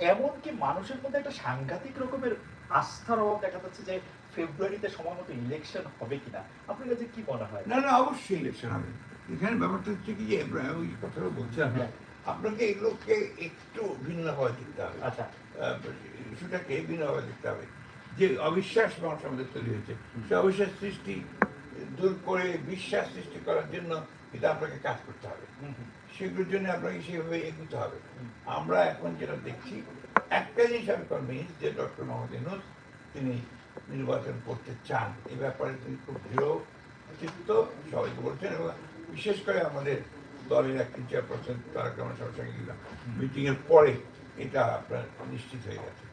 এমনকি মানুষের মধ্যে একটা সাংঘাতিক রকমের আস্থার অভাব দেখা যাচ্ছে যে ফেব্রুয়ারিতে সময় মতো ইলেকশন হবে কিনা। আপনার কাছে কি মনে হয়? না না অবশ্যই ইলেকশন হবে। এখানে ব্যাপারটা হচ্ছে কি যে ওই কথাটা বলছিলাম হ্যাঁ। আপনাকে এগুলোকে একটু ভিন্নভাবে দেখতে হবে। আচ্ছা। ইস্যুটাকে ভিন্নভাবে দেখতে হবে। যে অবিশ্বাস মানুষের মধ্যে তৈরি হয়েছে সে অবিশ্বাস সৃষ্টি দূর করে বিশ্বাস সৃষ্টি করার জন্য এটা আপনাকে কাজ করতে হবে। সেগুলোর জন্য আপনাকে সেভাবে এগোতে হবে। আমরা এখন যেটা দেখছি একটা জিনিস আমি কনভিন্স যে ডক্টর মোহাম্মদ ইউনুস তিনি নির্বাচন করতে চান। এ ব্যাপারে তিনি খুব দৃঢ় চিত্ত সবাইকে বলছেন এবং বিশেষ করে আমাদের দলের একটি চেয়ারপারসন তারা আমার সবার সঙ্গে গেলাম। মিটিংয়ের পরে এটা আপনার নিশ্চিত হয়ে গেছে।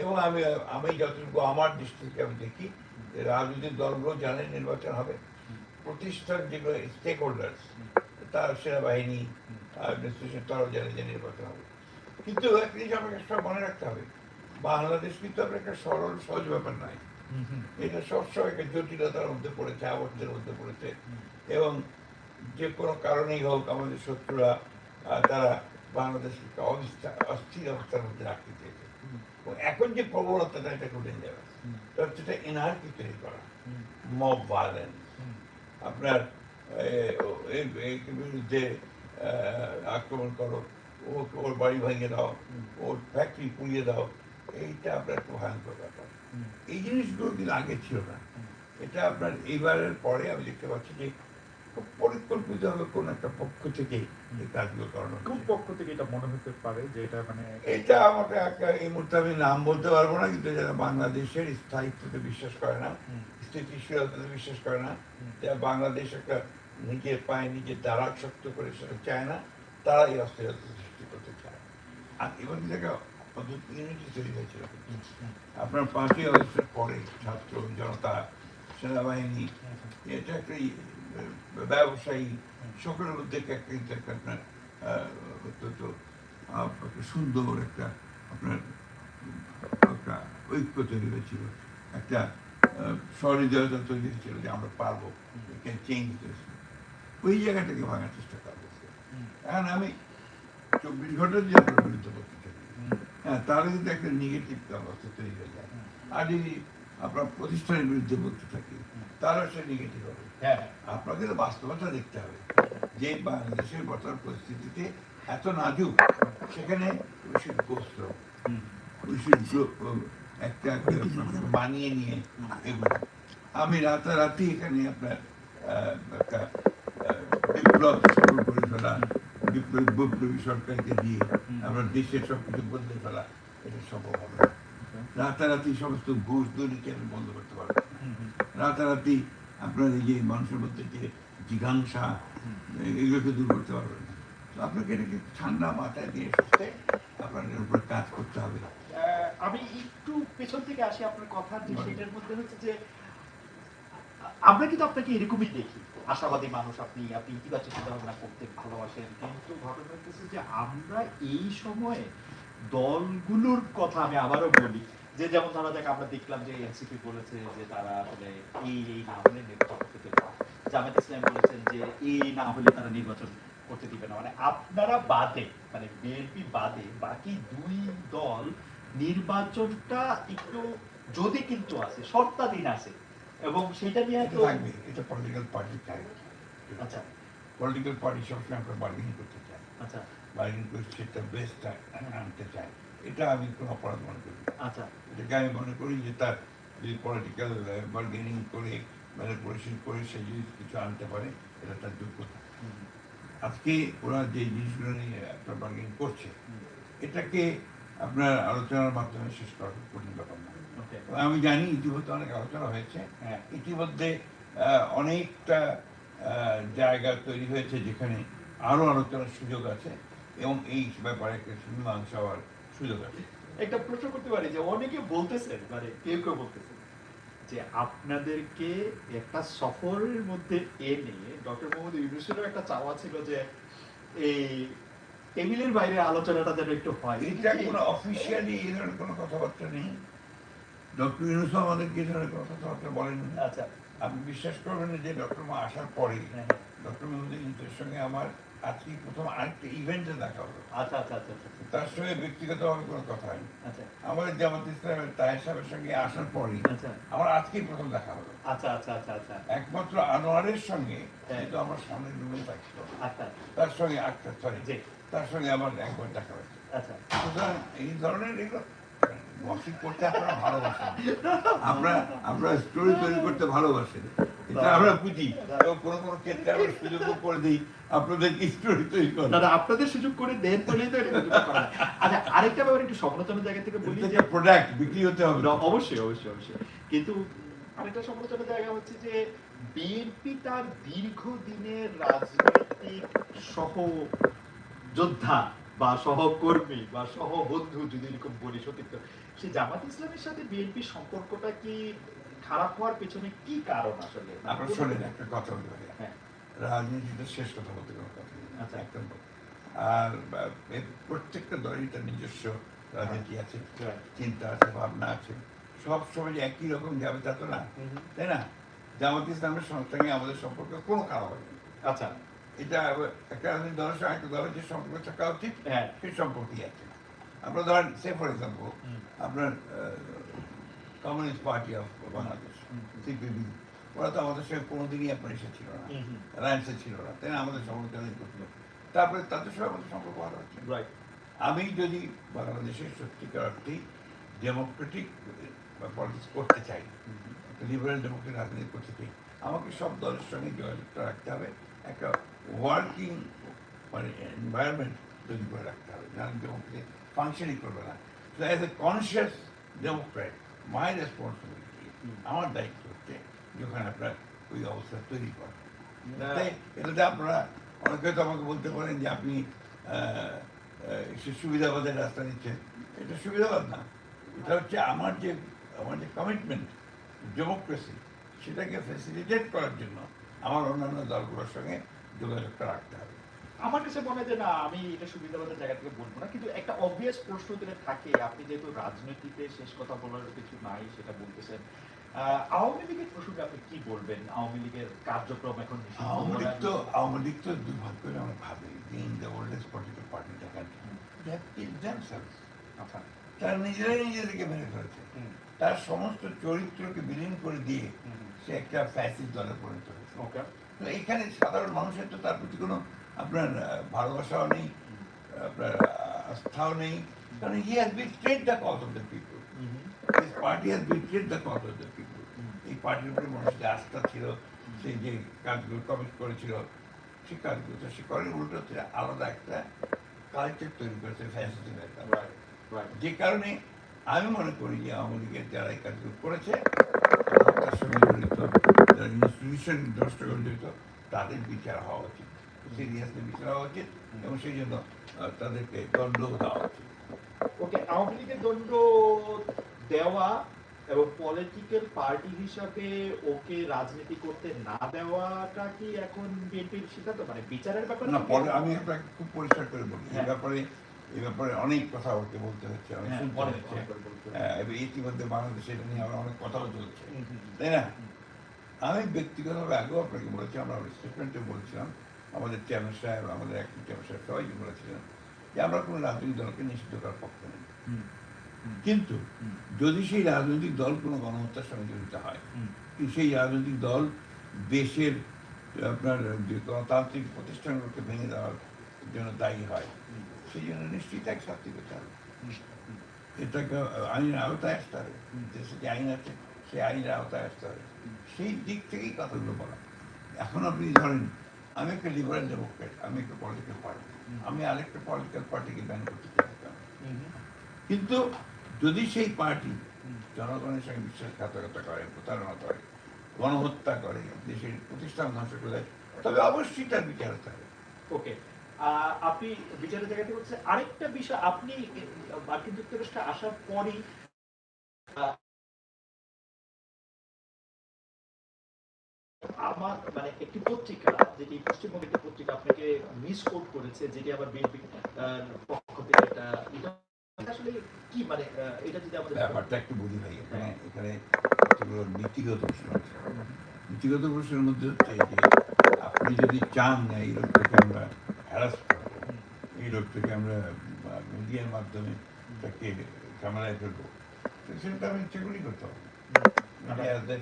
এবং আমি আমি যতটুকু আমার দৃষ্টি থেকে আমি দেখি যে রাজনৈতিক দলগুলো জানেন নির্বাচন হবে। প্রতিষ্ঠান যেগুলো স্টেক হোল্ডার্স তার সেনাবাহিনী অ্যাডমিনিস্ট্রেশন তারাও জানে যে নির্বাচন হবে। কিন্তু একটা জিনিস আমাকে সব মনে রাখতে হবে বাংলাদেশ কিন্তু আপনার একটা সরল সহজ ব্যাপার নয়। এটা সবসময় একটা জটিলতার মধ্যে পড়েছে আবদ্ধের মধ্যে পড়েছে। এবং যে কোনো কারণেই হোক আমাদের শত্রুরা তারা বাংলাদেশকে একটা অবস্থা অস্থির অবস্থার মধ্যে রাখতে চেয়েছে। এখন যে প্রবণতাটা এটা ঘটে যাবে। তার হচ্ছে তৈরি করা। মব ভায়োলেন্স আপনার বিরুদ্ধে আক্রমণ করো, ও, ওর বাড়ি ভেঙে দাও, ওর ফ্যাক্টরি পুড়িয়ে দাও, এইটা আপনার একটা ভয়ঙ্কর ব্যাপার। এই জিনিসগুলো কিন্তু আগে ছিল না। এটা আপনার এইবারের পরে আমি দেখতে পাচ্ছি যে খুব পরিকল্পিতভাবে কোনো একটা পক্ষ থেকে এই কাজগুলো করানো কোন পক্ষ থেকে এটা মনে হতে পারে যে এটা মানে এটা আমাকে এই মুহূর্তে আমি নাম বলতে পারব না কিন্তু যারা বাংলাদেশের স্থায়িত্বতে বিশ্বাস করে না হুম, স্থিতিশীলতাতে বিশ্বাস করে না যারা বাংলাদেশ একটা নিজের পায়ে নিজের দ্বারা শক্ত করে সেটা চায় না তারা এই অস্থিরতা সৃষ্টি করতে চায়। আর এবং ইউনিটি তৈরি হয়েছিল। আপনার পাঁচই আগস্টের পরে ছাত্র জনতা সেনাবাহিনী এটা একটা ব্যবসায়ী সকলের মধ্যে একটা আপনার অত্যন্ত সুন্দর একটা আপনার, একটা ঐক্য তৈরি হয়েছিল। একটা সহৃদয়তা তৈরি হয়েছিল যে আমরা পারব চেঞ্জ দিস ওই জায়গাটাকে ভাঙার চেষ্টা করব। এখন আমি চব্বিশ ঘণ্টা দিয়ে আপনার বিরুদ্ধে বলতে চাই হ্যাঁ তাহলে কিন্তু একটা নেগেটিভ অবস্থা তৈরি হয়ে যায়। আর যদি আপনার প্রতিষ্ঠানের বিরুদ্ধে বলতে থাকি তাহলে সে নেগেটিভ হবে। হ্যাঁ। আপনাকে তো বাস্তবতা দেখতে হবে। যে বাংলাদেশের বর্তমান পরিস্থিতিতে এত নাজুক সেখানে একটা মানিয়ে নিয়ে এগুলো আমি রাতারাতি এখানে আপনার একটা বিপ্লব শুরু করে ফেলা বিপ্লবী বিপ্লবী সরকারকে দিয়ে আমরা দেশের সব কিছু বদলে ফেলা এটা সম্ভব হবে রাতারাতি সমস্ত ঘুষ দুর্নীতি আমি বন্ধ করতে পারব? রাতারাতি আপনার এই যে মানুষের মধ্যে যে জিজ্ঞাসা এগুলোকে দূর করতে পারবেন না। তো আপনাকে এটাকে ঠান্ডা মাথায় দিয়ে সুস্থে আপনাদের উপর কাজ করতে হবে। আমি একটু পেছন থেকে আসি আপনার কথা যে সেটার মধ্যে হচ্ছে যে আমরা কিন্তু আপনাকে এরকমই দেখি। আশাবাদী মানুষ আপনি আপনি ইতিবাচক চিন্তা ভাবনা করতে ভালোবাসেন। কিন্তু ঘটনা হচ্ছে যে আমরা এই সময়ে দলগুলোর কথা আমি আবারও বলি। যে যেমন ধরা যাক আমরা দেখলাম যে এনসিপি বলেছে যে তারা আসলে এই এই না হলে নির্বাচন করতে দেবে জামাত ইসলাম বলেছেন যে এই না হলে তারা নির্বাচন করতে দিবে না। মানে আপনারা বাদে মানে বিএনপি বাদে বাকি দুই দল নির্বাচনটা একটু যদি কিন্তু আছে শর্তাধীন আছে এবং সেটা নিয়ে তো থাকবে এটা পলিটিক্যাল পার্টি চাই আচ্ছা। পলিটিক্যাল পার্টি সবসময় আমরা বার্গেনিং করতে চাই। আচ্ছা। বার্গেনিং করে সেটা বেস্ট আনতে চাই। এটা আমি কোনো অপরাধ মনে করি আচ্ছা। এটাকে আমি মনে করি যে তার যদি পলিটিক্যাল বার্গেনিং করে ম্যানিপুলেশন করে সে যদি কিছু আনতে পারে এটা তার যোগ্যতা আজকে ওরা যে জিনিসগুলো নিয়ে একটা বার্গেনিং করছে এটাকে আপনার আলোচনার মাধ্যমে শেষ করা খুব কঠিন ব্যাপার না। আমি জানি ইতিমধ্যে অনেক আলোচনা হয়েছে। হ্যাঁ। ইতিমধ্যে অনেকটা জায়গা তৈরি হয়েছে যেখানে আরও আলোচনার সুযোগ আছে এবং এই ব্যাপারে একটা মীমাংসা হওয়ার একটা প্রশ্ন করতে পারি যে অনেকে বলতেছেন মানে কেউ কেউ বলতেছেন যে আপনাদেরকে একটা সফরের মধ্যে এনে ডক্টর মোহাম্মদ ইউনুসেরও একটা চাওয়া ছিল যে এই টেবিলের বাইরে আলোচনাটা যেন একটু হয়। এটা কোনো অফিসিয়ালি এই ধরনের কোনো কথাবার্তা নেই। ডক্টর ইউনুস আমাদেরকে এই ধরনের কোনো কথাবার্তা বলেননি। আচ্ছা। আপনি বিশ্বাস করবেন যে ডক্টর মা আসার পরে হ্যাঁ, ডক্টর মোহাম্মদ ইউনুসের সঙ্গে আমার আজকে প্রথম আরেকটা ইভেন্টে দেখা হলো। আচ্ছা আচ্ছা আচ্ছা আচ্ছা। তার সঙ্গে ব্যক্তিগতভাবে কোনো কথা হয়নি। আচ্ছা। আমাদের জামাত ইসলামের তাহের সাহেবের সঙ্গে আসার পরই আচ্ছা। আমার আজকেই প্রথম দেখা হলো। আচ্ছা আচ্ছা আচ্ছা আচ্ছা। একমাত্র আনোয়ারের সঙ্গে হ্যাঁ। কিন্তু আমার সামনের রুমে আচ্ছা। তার সঙ্গে আচ্ছা সরি তার সঙ্গে আমার একবার দেখা হয়েছে। আচ্ছা। সুতরাং এই ধরনের এগুলো গসিপ করতে আপনারা ভালোবাসেন। আমরা আমরা স্টোরি তৈরি করতে ভালোবাসেন। এটা আমরা বুঝি। এবং কোনো কোনো ক্ষেত্রে আমরা সুযোগও করে দিই আপনাদেরকে স্টোরি তৈরি করেন দাদা আপনাদের সুযোগ করে দেন বলেই তো যায়। আচ্ছা আরেকটা ব্যাপার একটু সমালোচনার জায়গা থেকে বলি যে প্রোডাক্ট বিক্রি হতে হবে। অবশ্যই অবশ্যই অবশ্যই। কিন্তু আরেকটা সমালোচনার জায়গা হচ্ছে যে বিএনপি তার দীর্ঘদিনের রাজনৈতিক সহ যোদ্ধা বা সহকর্মী বা সহবন্ধু যদি এরকম বলি সতীর্থ সে জামাত ইসলামের সাথে বিএনপির সম্পর্কটা কি খারাপ হওয়ার পেছনে কি কারণ আসলে? আপনার শোনেন একটা কথা বলি ভাইয়া। হ্যাঁ। রাজনীতিতে শেষ কথা বলতে কোনো কথা নেই আচ্ছা। একদম আর প্রত্যেকটা দলই তার নিজস্ব রাজনীতি আছে চিন্তা আছে ভাবনা আছে। সব সময় একই রকম যাবে তা তো না? তাই না? জামাত ইসলামের সঙ্গে আমাদের সম্পর্ক কোনো খারাপ হবে আচ্ছা। এটা একটা রাজনৈতিক দলের সঙ্গে একটা দলের যে সম্পর্ক থাকা উচিত হ্যাঁ। সেই সম্পর্কই আছে। আমরা ধরেন সে ফর এক্সাম্পল আপনার communist party of Bangladesh CPB. ওরা তো আমাদের সঙ্গে কোনোদিনই আপনার এসে ছিল না। অ্যালায়েন্সে ছিল না তাই আমাদের সমালোচনাই করছিল। তারপরে তাদের সঙ্গে আমাদের সম্পর্ক ভালো হচ্ছে আমি যদি বাংলাদেশের সত্যিকার অর্থেই ডেমোক্রেটিক পলিটিক্স করতে চাই লিবারেল ডেমোক্রেটিক রাজনীতি করতে চাই আমাকে সব দলের সঙ্গে যোগাযোগটা রাখতে হবে একটা ওয়ার্কিং মানে এনভায়রনমেন্ট তৈরি করে রাখতে হবে নাহলে ডেমোক্রেসি ফাংশনই করবে না। As a conscious democrat my responsibility আমার দায়িত্ব হচ্ছে যেখানে আপনার ওই অবস্থা তৈরি করা তাই এটাতে আপনারা অনেকে তো আমাকে বলতে পারেন যে আপনি আহ, সুবিধাবাদের রাস্তা নিচ্ছেন এটা সুবিধাবাদ না এটা হচ্ছে আমার যে আমার যে কমিটমেন্ট ডেমোক্রেসি সেটাকে ফ্যাসিলিটেট করার জন্য আমার অন্যান্য দলগুলোর সঙ্গে যোগাযোগটা রাখতে হবে আমার কাছে মনে হয় যে না আমি এটা সুবিধাবাদের জায়গা থেকে বলব না কিন্তু একটা অবভিয়াস প্রশ্ন যেটা থাকে আপনি যেহেতু রাজনীতিতে শেষ কথা বলার কিছু নাই সেটা বলতেছেন আওয়ামী লীগের প্রসঙ্গে আপনি কি বলবেন? আওয়ামী লীগের কার্যক্রম এখন আওয়ামী লীগ তো আওয়ামী লীগ তো দুর্ভাগ্য আমরা ভাবি দ্য ওল্ডেস্ট পলিটিক্যাল পার্টি আচ্ছা। তারা নিজেরাই নিজেদেরকে মেরে ফেলেছে। তার সমস্ত চরিত্রকে বিলীন করে দিয়ে সে একটা ফ্যাসিস দলে পরিণত হয়েছে। তো এখানে সাধারণ মানুষের তো তার প্রতি কোনো আপনার ভালোবাসাও নেই আপনার আস্থাও নেই কারণ he has betrayed the cause of the people this party has betrayed the cause of the people এই পার্টির উপরে মানুষের যে আস্থা ছিল সেই যে কাজগুলো কমিট করেছিল সেই কাজগুলো তো সে করেন উল্টো আলাদা একটা কালচার তৈরি করেছে রাইট যে কারণে আমি মনে করি যে আওয়ামী লীগের যারা এই কাজগুলো করেছে তার সঙ্গে জড়িত যারা ইনস্টিটিউশন নষ্ট করে জড়িত তাদের বিচার হওয়া উচিত। সিরিয়াসলি বিচার উচিত এবং সেই জন্য তাদেরকে দণ্ড দেওয়া উচিত ওকে আওয়ামী লীগের দণ্ড দেওয়া এবং পলিটিক্যাল পার্টি হিসাবে ওকে রাজনীতি করতে না দেওয়াটা কি এখন বিএনপির সিদ্ধান্ত মানে বিচারের ব্যাপারে না পরে আমি আপনাকে খুব পরিষ্কার করে বলি এই। ব্যাপারে এই ব্যাপারে অনেক কথা ওকে বলতে হচ্ছে অনেক শুনতে এবং ইতিমধ্যে বাংলাদেশে এটা নিয়ে আমার অনেক কথাও চলছে তাই না আমি ব্যক্তিগতভাবে আগেও আপনাকে বলেছি আমরা স্টেটমেন্টে বলেছিলাম আমাদের চেয়ারম্যান সাহেব আমাদের একটি চেয়ারম্যান সাহেব সবাই বলেছিলেন যে আমরা কোনো রাজনৈতিক দলকে নিষিদ্ধ করার পক্ষে নেই। কিন্তু যদি সেই রাজনৈতিক দল কোনো গণহত্যার সঙ্গে জড়িত হয় সেই রাজনৈতিক দল দেশের আপনার যে গণতান্ত্রিক প্রতিষ্ঠানগুলোকে ভেঙে দেওয়ার জন্য দায়ী হয় সেই জন্য নিশ্চিত তাকে শাস্তি পেতে হবে। এটাকে আইনের আওতায় আসতে হবে। দেশে যে আইন আছে সেই আইনের আওতায় আসতে হবে। সেই দিক থেকেই কথাগুলো বলা। এখন আপনি ধরেন আমি একটা লিবারেল ডেমোক্রেট আমি একটা পলিটিক্যাল পার্টি আমি আরেকটা পলিটিক্যাল পার্টিকে ব্যান করতে চাইতাম কিন্তু যদি সেই পার্টি জনগণের সঙ্গে বিশ্বাসঘাতকতা করে প্রতারণা করে গণহত্যা করে দেশের প্রতিষ্ঠান ধ্বংস করে তবে অবশ্যই তার বিচার হতে হবে। ওকে। আপনি বিচারের জায়গাতে হচ্ছে আরেকটা বিষয় আপনি মার্কিন যুক্তরাষ্ট্রে আসার পরই আমার মানে একটি পত্রিকা যেটি পশ্চিমবঙ্গের একটি পত্রিকা আপনাকে মিস কোট করেছে যেটি আবার বিএনপি পক্ষ থেকে একটা এটা আসলে কি মানে এটা যদি আমাদের ব্যাপারটা একটু বুঝি ভাই এখানে এখানে কতগুলো নীতিগত প্রশ্ন আছে। নীতিগত প্রশ্নের মধ্যে হচ্ছে যে আপনি যদি চান না এই লোকটাকে আমরা হ্যারাস করব এই লোক থেকে আমরা মিডিয়ার মাধ্যমে তাকে সামলায় ফেলব সেটা আমি ইচ্ছে করেই করতে হবে।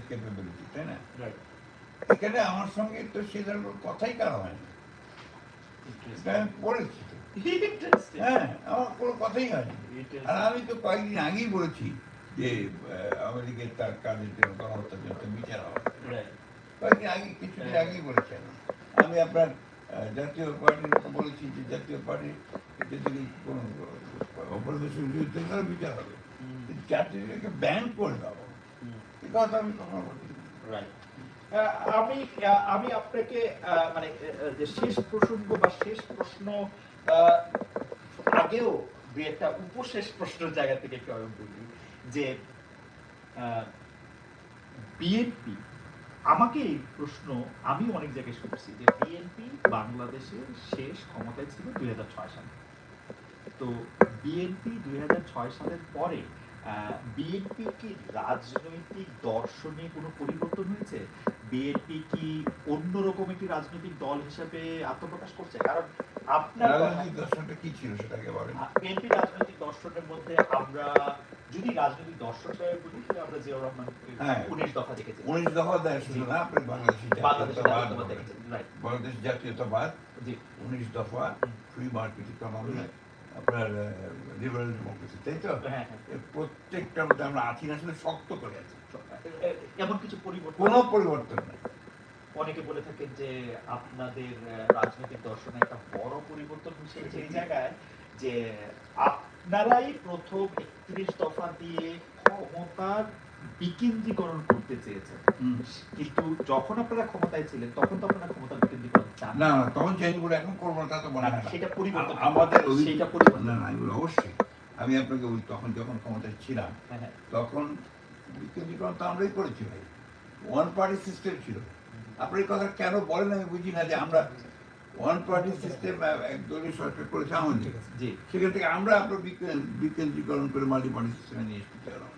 ক্যাপাবিলিটি তাই না. এখানে আমার সঙ্গে তো সে ধরনের কথাই কারও হয়নি। এটা আমি পড়েছি হ্যাঁ আমার কোনো কথাই হয়নি। আর আমি তো কয়েকদিন আগেই বলেছি যে আমেরিকার তার কাজের জন্য গণহত্যার জন্য বিচার হবে। কয়েকদিন আগে কিছুদিন আগেই বলেছি আমি। আপনার জাতীয় পার্টির বলেছি যে জাতীয় পার্টির যদি কোনো অপরাধের বিরুদ্ধে তার বিচার হবে। জাতীয়কে ব্যান করে দেবো হুম। এই কথা আমি কখনো বলি Right. আমি আমি আপনাকে মানে শেষ প্রসঙ্গ বা শেষ প্রশ্ন আগেও দুই একটা উপশেষ প্রশ্নের জায়গা থেকে একটু আমি বলি, যে বিএনপি আমাকে এই প্রশ্ন আমি অনেক জায়গায় শুনছি যে বিএনপি বাংলাদেশের শেষ ক্ষমতায় ছিল দুই হাজার ছয় সালে। তো বিএনপি দুই হাজার ছয় সালের পরে বিএনপি কি রাজনৈতিক দর্শনে কোনো পরিবর্তন হয়েছে? বিএনপি কি অন্যরকম একটি রাজনৈতিক দল হিসেবে আত্মপ্রকাশ করছে? কারণ আপনার রাজনৈতিক দর্শনটা কি ছিল সেটাকে বলেন। বিএনপি রাজনৈতিক দর্শনের মধ্যে আমরা যদি রাজনৈতিক দর্শন বলি তাহলে আমরা জিয়াউর রহমান হ্যাঁ। উনিশ দফা দেখেছি। উনিশ দফা দেয় শুধু না আপনি বাংলাদেশি বাংলাদেশ জাতীয়তাবাদ উনিশ দফা। ফ্রি মার্কেট ইকোনমি আপনার লিবারেল ডেমোক্রেসি তাই তো? হ্যাঁ হ্যাঁ। প্রত্যেকটার মধ্যে আমরা আছি না শুধু শক্ত করে আছি এমন কিছু পরিবর্তন? কোনো পরিবর্তন নেই। অনেকে বলে থাকেন যে আপনাদের রাজনৈতিক দর্শনে একটা বড় পরিবর্তন হয়েছে এই জায়গায় যে আপনারাই প্রথম একত্রিশ দফা দিয়ে ক্ষমতার বিকেন্দ্রীকরণ করতে চেয়েছেন। কিন্তু যখন আপনারা ক্ষমতায় ছিলেন তখন তো আপনারা ক্ষমতার বিকেন্দ্রীকরণ চান না। না তখন চেঞ্জ করে এখন করব তা তো না, সেটা পরিবর্তন আমাদের সেটা পরিবর্তন না না বলি অবশ্যই। আমি আপনাকে বলি তখন যখন ক্ষমতায় ছিলাম হ্যাঁ হ্যাঁ। তখন বিকেন্দ্রীকরণ তো আমরাই করেছি ভাই। ওয়ান পার্টি সিস্টেম ছিল। আপনি এই কথা কেন বলেন আমি বুঝি না যে আমরা ওয়ান পার্টি সিস্টেম একদলীয় সরকার করেছে আমাদের সেখান থেকে আমরা আপনার বিকেন- বিকেন্দ্রীকরণ করে মাল্টি পার্টি সিস্টেমে নিয়ে এসেছি।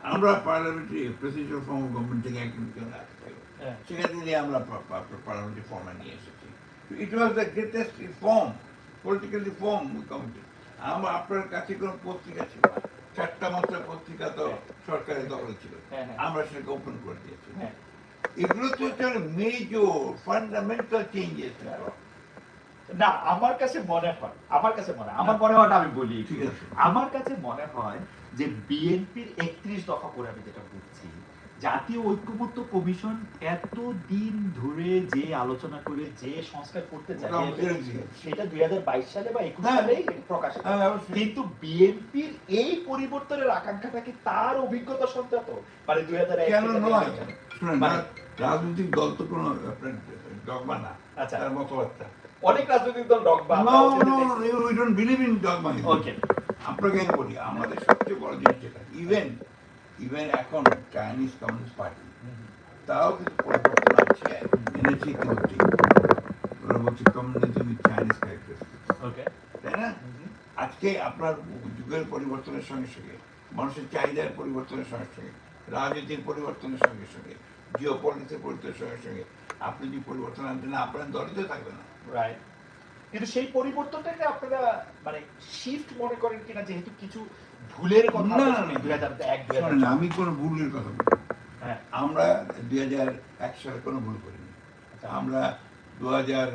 আমরা parliamentary president form of government থেকে একজন কেউ রাখতে হ্যাঁ। সেখান থেকে আমরা পার্লামেন্টারি ফর্মে নিয়ে এসেছি। It was the greatest reform political reform committee আমার আপনার কাছে কোনো পত্রিকা ছিল চারটা মাত্র পত্রিকা তো সরকারের দখলে ছিল। হ্যাঁ, হ্যাঁ। আমরা সেটাকে ওপেন করে দিয়েছি। হ্যাঁ। এগুলো তো হচ্ছে মেজর ফান্ডামেন্টাল চেঞ্জেস না আমার কাছে মনে হয় আমার কাছে মনে হয় আমার মনে হয়টা আমি বলি। ঠিক আছে। আমার কাছে মনে হয় যে বিএনপির একত্রিশ দফা করে আমি যেটা বুঝছি জাতীয় ঐক্যমত্য কমিশন এত দিন ধরে যে আলোচনা করে যে সংস্কার করতে চায়। সেটা দুই হাজার বাইশ সালে বা একুশ হ্যাঁ। সালে প্রকাশিত হ্যাঁ, কিন্তু বিএনপির এই পরিবর্তনের আকাঙ্ক্ষাটা কি তার অভিজ্ঞতা সন্তাত মানে দুই হাজার মানে- রাজনৈতিক দল তো কোনো ডগমা না। আচ্ছা। মতবাদটা। অনেক রাজনৈতিক দল dogma. ওকে আপনাকে আমি বলি আমাদের সবচেয়ে বড় জিনিস যেটা ইভেন ইভেন এখন চাইনিজ কমিউনিস্ট পার্টি তাও কিন্তু পরিবর্তন আছে এনেছে ইতিমধ্যে। ওরা বলছে communism with Chinese characteristics okay তাই না? আজকে আপনার যুগের পরিবর্তনের সঙ্গে সঙ্গে মানুষের চাহিদার পরিবর্তনের সঙ্গে সঙ্গে রাজনীতির পরিবর্তনের সঙ্গে সঙ্গে জিও পলিটিক্সের পরিবর্তনের সঙ্গে সঙ্গে আপনি যদি পরিবর্তন আনতে না আপনার দলে তো থাকবে না। রাইট কিন্তু সেই পরিবর্তনটাকে আপনারা মানে শিফট মনে করেন কিনা যেহেতু কিছু ভুলের কথা না, আমরা না, দুই হাজার এক আমি কোনো ভুলের কথা বলি হ্যাঁ। আমরা দুই হাজার এক সালে কোনো ভুল করিনি। আচ্ছা। আমরা দু হাজার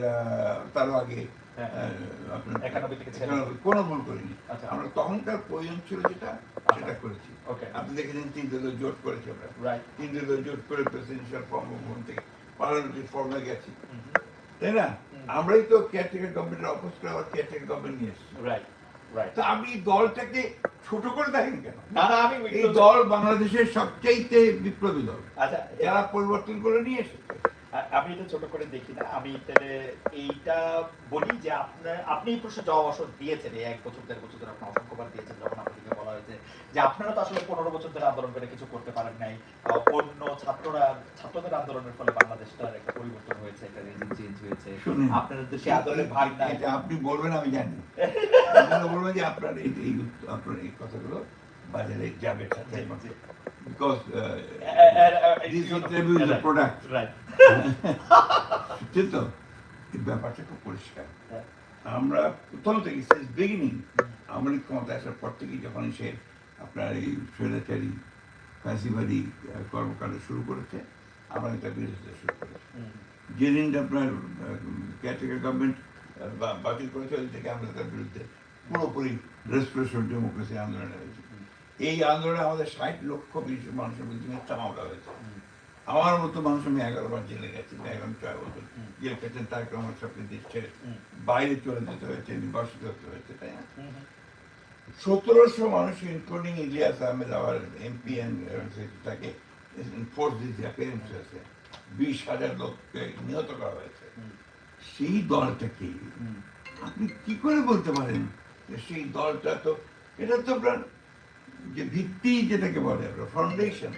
তারও আগে হ্যাঁ। কোনো ভুল করিনি। আচ্ছা। আমরা তখনকার প্রয়োজন ছিল যেটা সেটা করেছি। ওকে। আপনি দেখেছেন তিন দলীয় জোট করেছি আমরা। রাইট তিন দলীয় জোট করে প্রেসিডেন্সিয়াল ফর্ম থেকে পার্লামেন্টারি ফর্মে গেছি। তাই না। আমরাই তো কেয়ারটেকার গভর্নমেন্টের অফিস করে আবার কেয়ারটেকার গভর্নমেন্ট নিয়ে এসেছি। রাইট রাইট তো আপনি দলটাকে ছোট করে দেখেন কেন? না আমি এই দল বাংলাদেশের সবচাইতে বিপ্লবী দল। আচ্ছা যারা পরিবর্তন করে নিয়ে এসেছে। আমি এটা ছোট করে দেখি না। আমি তাহলে এইটা বলি যে আপনার আপনি এই প্রশ্নে জবাব অবশ্য দিয়েছেন। এই এক বছর দেড় বছর ধরে আপনি অসংখ্যবার দিয়েছেন যখন আপনাদেরকে বলা হয়েছে যে আপনারা তো আসলে পনেরো বছর ধরে আন্দোলন করে কিছু করতে পারেন নাই। অন্য ছাত্ররা ছাত্রদের আন্দোলনের ফলে বাংলাদেশটার একটা পরিবর্তন হয়েছে একটা রেজিম চেঞ্জ হয়েছে। আপনাদের দেশে আন্দোলনের ভাগ নাই। আপনি বলবেন আমি জানি। আপনারা বলবেন যে আপনার এই আপনার এই কথাগুলো বাজারে যাবে জি, জি। Because uh, uh, uh, this you know, interview is right, product right. ব্যাপারটা খুব পরিষ্কার। আমরা প্রথম থেকে সিন্স বিগিনিং লীগ ক্ষমতা আসার পর থেকেই যখন সে আপনার এই স্বৈরাচারী ফ্যাসিবাদী কর্মকাণ্ড শুরু করেছে আমরা এটা বিরোধিতা শুরু করেছি যেদিন আপনার কেয়ারটেকার গভর্নমেন্ট বাতিল করেছে ওই থেকে আমরা তার বিরুদ্ধে পুরোপুরি রেস্টোরেশন ডেমোক্রেসি আন্দোলনে হয়েছে এই আন্দোলনে আমাদের ষাট লক্ষ বিশ মানুষের বিরুদ্ধে মিথ্যা মামলা হয়েছে। আমার মতো মানুষ আমি এগারো বার জেলে গেছি এখন ছয় বছর। জেল খেটেন তার আমার সবকে হুম, বাইরে চলে যেতে হয়েছে নির্বাসিত হতে হয়েছে তাই না। সতেরোশো মানুষ including Ilias Ahmed our MP তাকে ফোর্স দিয়েছে অ্যাপিয়ারেন্স হয়েছে বিশ হাজার লোককে নিহত করা হয়েছে। সেই দলটাকে হুম, আপনি কি করে বলতে পারেন সেই দলটা তো এটা তো আপনার যে ভিত্তি যেটাকে বলে আমরা ফাউন্ডেশন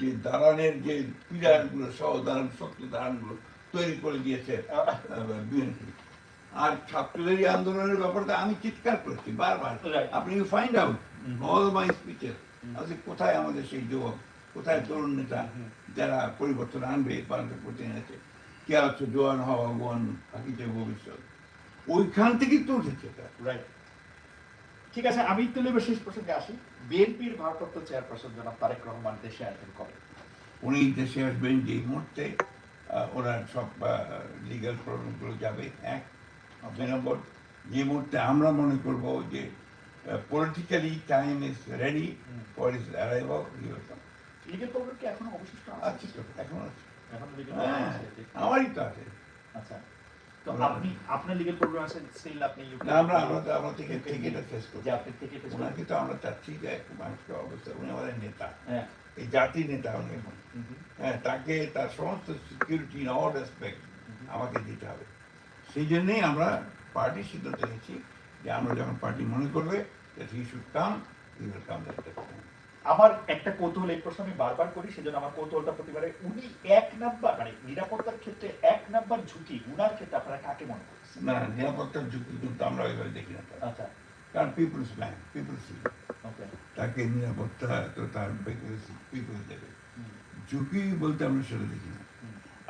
যে দালানের যে পিলারগুলো সহ দালান শক্ত দালানগুলো তৈরি করে দিয়েছে বিএনপি। আর ছাত্রদের আন্দোলনের ব্যাপারটা আমি চিৎকার করেছি বারবার। আপনি you find out. All my speeches আজকে কোথায় আমাদের সেই যুবক কোথায় তরুণ নেতা. যারা পরিবর্তন আনবে বাংলাদেশ করতে এনেছে কে আছে জোয়ান হওয়া গোয়ান বাকিতে ভবিষ্যৎ ওইখান থেকেই তো উঠেছে রাইট ঠিক আছে আমি তাহলে শেষ প্রসঙ্গে আসি। বিএনপির ভারপ্রাপ্ত চেয়ারপারসন জনাব তারেক রহমান দেশে আসবেন কবে? উনি দেশে আসবেন যেই মুহূর্তে ওনার সব লিগাল প্রবলেমগুলো যাবে। এক দুই নম্বর যে মুহূর্তে আমরা মনে করব যে politically time is ready for his arrival legal problem কি এখনও অবশিষ্ট আছে? এখন হ্যাঁ, আমারই তো আছে। আচ্ছা। তো আপনি আপনার লিগেল প্রবলেম আছে স্টিল আপনি না আমরা আমরা তো আমরা থেকে থেকে এটা ফেস যে আপনি থেকে আমরা চাচ্ছি যে এক মানুষকে অবস্থা উনি আমাদের নেতা। হ্যাঁ। এই জাতির নেতা উনি। হ্যাঁ তাকে তার সমস্ত সিকিউরিটি অল রেসপেক্ট আমাকে দিতে হবে। সেই জন্যেই আমরা পার্টি সিদ্ধান্ত নিয়েছি যে আমরা যখন পার্টি মনে করবে come, he will come that time. আমার একটা কৌতূহল এই প্রশ্ন আমি বারবার করি সেজন্য আমার কৌতূহলটা প্রতিবারে উনি এক নাম্বার মানে নিরাপত্তার ক্ষেত্রে এক নাম্বার ঝুঁকি উনার ক্ষেত্রে আপনারা কাকে মনে করছেন? না নিরাপত্তার ঝুঁকি কিন্তু আমরা ওইভাবে দেখি না আচ্ছা। কারণ পিপুলস ম্যান পিপুলস তাকে নিরাপত্তা তো তার পিপুলস দেবে। ঝুঁকি বলতে আমরা সেটা দেখি না।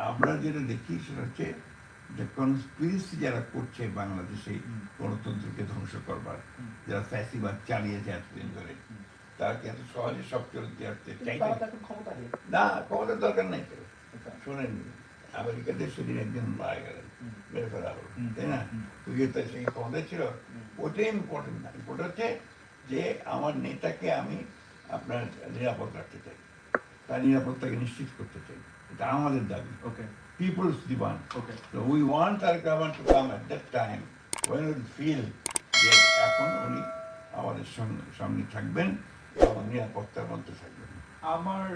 আমরা যেটা দেখি সেটা হচ্ছে যে কনস্পিরেসি যারা করছে বাংলাদেশে গণতন্ত্রকে ধ্বংস করবার যারা ফ্যাসিবাদ চালিয়েছে এতদিন ধরে। তারা কি এত সহজে সব চলতে আসতে ক্ষমতা না ক্ষমতার দরকার নেই তো। আচ্ছা। শোনেন আমেরিকাতে সেদিন একজন মারা গেলেন হুম। মেরে ফেলা হলো তাই না? হুম। তো ইয়ে সেই ক্ষমতা ছিল। ওটাই ইম্পর্টেন্ট না। ইম্পর্টেন্ট হচ্ছে যে আমার নেতাকে আমি আপনার নিরাপদ রাখতে চাই। তার নিরাপত্তাকে নিশ্চিত করতে চাই। এটা আমাদের দাবি। Okay people's demand okay So we want our government to come at that time when we feel যে এখন উনি আমাদের সঙ্গে সামনে থাকবেন। নিরাপত্তার মধ্যে থাকবেন আমার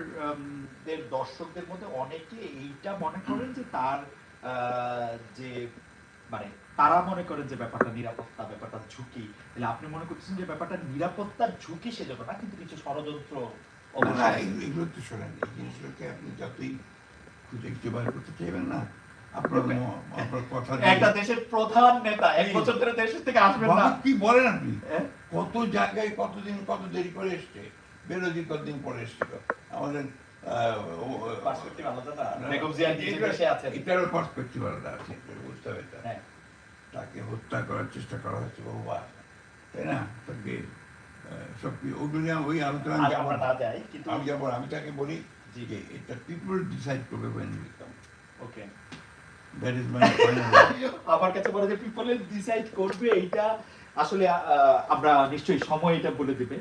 দর্শকদের মধ্যে অনেকে এইটা মনে করেন যে তার যে মানে তারা মনে করেন যে ব্যাপারটা নিরাপত্তা ব্যাপারটা ঝুঁকি। তাহলে আপনি মনে করতেছেন যে ব্যাপারটা নিরাপত্তার ঝুঁকি সেজন্য না কিন্তু কিছু ষড়যন্ত্র এগুলো তো শোনেন এই জিনিসগুলোকে আপনি যতই খুঁজে খুঁজে বার করতে চাইবেন না একটা দেশের প্রধান নেতা এক বছর ধরে দেশের থেকে আসবেন না। কি বলেন আপনি? কত জায়গায় কতদিন কত দেরি করে এসছে? বেরোজি কতদিন পরে এসছিল? আমাদের হ্যাঁ। তাকে হত্যা করার চেষ্টা করা হচ্ছে বহুবার তাই না? তাকে কি- ওগুলো ওই আলোচনা আমি যাব আমি তাকে বলি যে এটা পিপল ডিসাইড করবে ওকে দ্যাট ইজ মাই আমার কাছে বলে যে পিপল ডিসাইড করবে, এইটা আসলে আমরা নিশ্চয়ই সময় এটা বলে দিবে।